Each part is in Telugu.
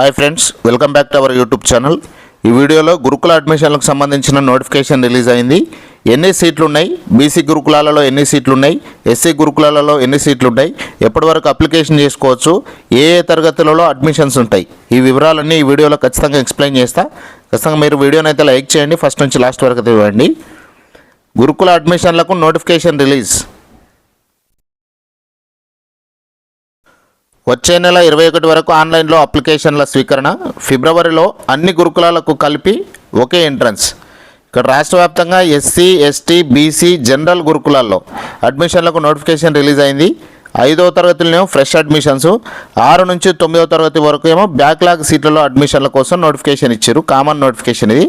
Hi friends welcome back to our YouTube channel ఈ వీడియోలో గురుకుల అడ్మిషన్లకు సంబంధించిన నోటిఫికేషన్ రిలీజ్ అయింది. ఎన్ని సీట్లు ఉన్నాయి? బీసీ గురుకులాలలో ఎన్ని సీట్లు ఉన్నాయి? ఎస్సీ గురుకులాలలో ఎన్ని సీట్లు ఉన్నాయి? ఎప్పటి వరకు అప్లికేషన్ చేసుకోవచ్చు? ఏ ఏ తరగతులలో అడ్మిషన్స్ ఉంటాయి? ఈ వివరాలన్నీ ఈ వీడియోలో ఖచ్చితంగా ఎక్స్ప్లెయిన్ చేస్తా. ఖచ్చితంగా మీరు వీడియోని అయితే లైక్ చేయండి. ఫస్ట్ నుంచి లాస్ట్ వరకు ఇవ్వండి గురుకుల అడ్మిషన్లకు నోటిఫికేషన్ రిలీజ్ వచ్చే నెల ఇరవై ఒకటి వరకు ఆన్లైన్లో అప్లికేషన్ల స్వీకరణ ఫిబ్రవరిలో అన్ని గురుకులాలకు కలిపి ఒకే ఎంట్రన్స్. ఇక్కడ రాష్ట్ర వ్యాప్తంగా ఎస్సీ ఎస్టీ బీసీ జనరల్ గురుకులాల్లో అడ్మిషన్లకు నోటిఫికేషన్ రిలీజ్ అయింది. ఐదవ తరగతిలోనేమో ఫ్రెష్ అడ్మిషన్స్. ఆరు నుంచి తొమ్మిదవ తరగతి వరకు ఏమో బ్యాక్లాగ్ సీట్లలో అడ్మిషన్ల కోసం నోటిఫికేషన్ ఇచ్చారు. కామన్ నోటిఫికేషన్ ఇది.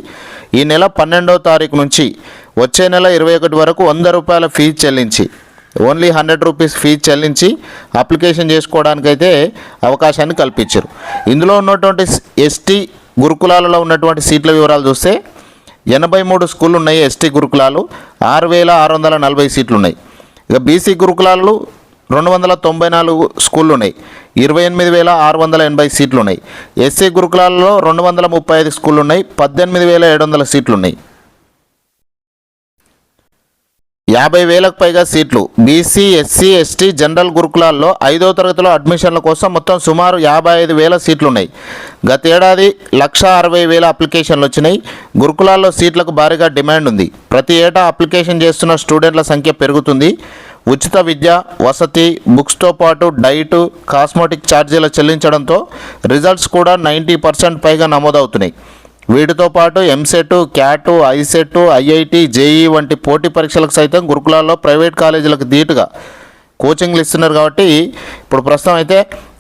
ఈ నెల పన్నెండవ తారీఖు నుంచి వచ్చే నెల ఇరవై ఒకటి వరకు వంద రూపాయల ఫీజు చెల్లించి ఓన్లీ హండ్రెడ్ రూపీస్ ఫీజు చెల్లించి అప్లికేషన్ చేసుకోవడానికైతే అవకాశాన్ని కల్పించారు. ఇందులో ఉన్నటువంటి ఎస్టీ గురుకులాలలో ఉన్నటువంటి సీట్ల వివరాలు చూస్తే ఎనభై మూడు స్కూళ్ళు ఉన్నాయి ఎస్టీ గురుకులాలు ఆరు వేల ఆరు వందల నలభై సీట్లు ఉన్నాయి. ఇక బీసీ గురుకులాలు రెండు వందల తొంభై నాలుగు స్కూళ్ళు ఉన్నాయి. ఇరవై ఎనిమిది వేల ఆరు వందల ఎనభై సీట్లు ఉన్నాయి. ఎస్సీ గురుకులాలలో రెండు వందల ముప్పై ఐదు స్కూళ్ళు ఉన్నాయి. పద్దెనిమిది వేల ఏడు వందల సీట్లు ఉన్నాయి. యాభై వేలకు పైగా సీట్లు. బీసీ ఎస్సీ ఎస్టీ జనరల్ గురుకులాల్లో ఐదో తరగతిలో అడ్మిషన్ల కోసం మొత్తం సుమారు యాభై ఐదు వేల సీట్లు ఉన్నాయి లక్ష అరవై వేల అప్లికేషన్లు వచ్చినాయి. గురుకులాల్లో సీట్లకు భారీగా డిమాండ్ ఉంది. ప్రతి ఏటా అప్లికేషన్ చేస్తున్న స్టూడెంట్ల సంఖ్య పెరుగుతుంది. ఉచిత విద్య వసతి బుక్స్తో పాటు డైట్ కాస్మోటిక్ ఛార్జీలు చెల్లించడంతో రిజల్ట్స్ కూడా నైంటీ పర్సెంట్ పైగా నమోదవుతున్నాయి. వీటితో పాటు EAMCET CAT ICET IIT JEE వంటి పోటీ పరీక్షలకు సైతం గురుకులాల్లో ప్రైవేట్ కాలేజీలకు ధీటుగా కోచింగ్లు ఇస్తున్నారు కాబట్టి ఇప్పుడు ప్రస్తుతం అయితే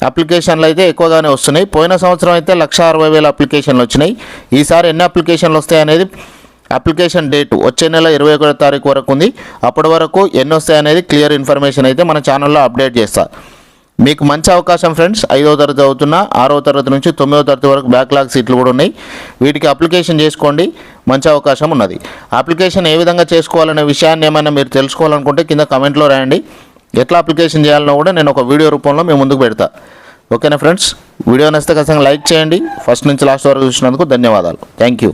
అప్లికేషన్లు అయితే ఎక్కువగానే వస్తున్నాయి. పోయిన సంవత్సరం అయితే లక్ష అరవై వేల అప్లికేషన్లు వచ్చినాయి. ఈసారి ఎన్ని అప్లికేషన్లు వస్తాయి అనేది అప్లికేషన్ డేట్ వచ్చే నెల ఇరవై ఒకటో తారీఖు వరకు ఉంది. అప్పటి వరకు ఎన్ని వస్తాయనేది క్లియర్ ఇన్ఫర్మేషన్ అయితే మన ఛానల్లో అప్డేట్ చేస్తారు మీకు మంచి అవకాశం ఫ్రెండ్స్. ఐదవ తరగతి అవుతున్న ఆరవ తరగతి నుంచి తొమ్మిదో తరగతి వరకు బ్యాక్లాగ్ సీట్లు కూడా ఉన్నాయి. వీటికి అప్లికేషన్ చేసుకోండి మంచి అవకాశం ఉన్నది. అప్లికేషన్ ఏ విధంగా చేసుకోవాలనే విషయాన్ని ఏమైనా మీరు తెలుసుకోవాలనుకుంటే కింద కమెంట్లో రాయండి. ఎట్లా అప్లికేషన్ చేయాలనో కూడా నేను ఒక వీడియో రూపంలో మేము ముందుకు పెడతా. ఓకేనా ఫ్రెండ్స్? వీడియో నచ్చితే ఖచ్చితంగా లైక్ చేయండి. ఫస్ట్ నుంచి లాస్ట్ వరకు చూసినందుకు ధన్యవాదాలు. Thank you.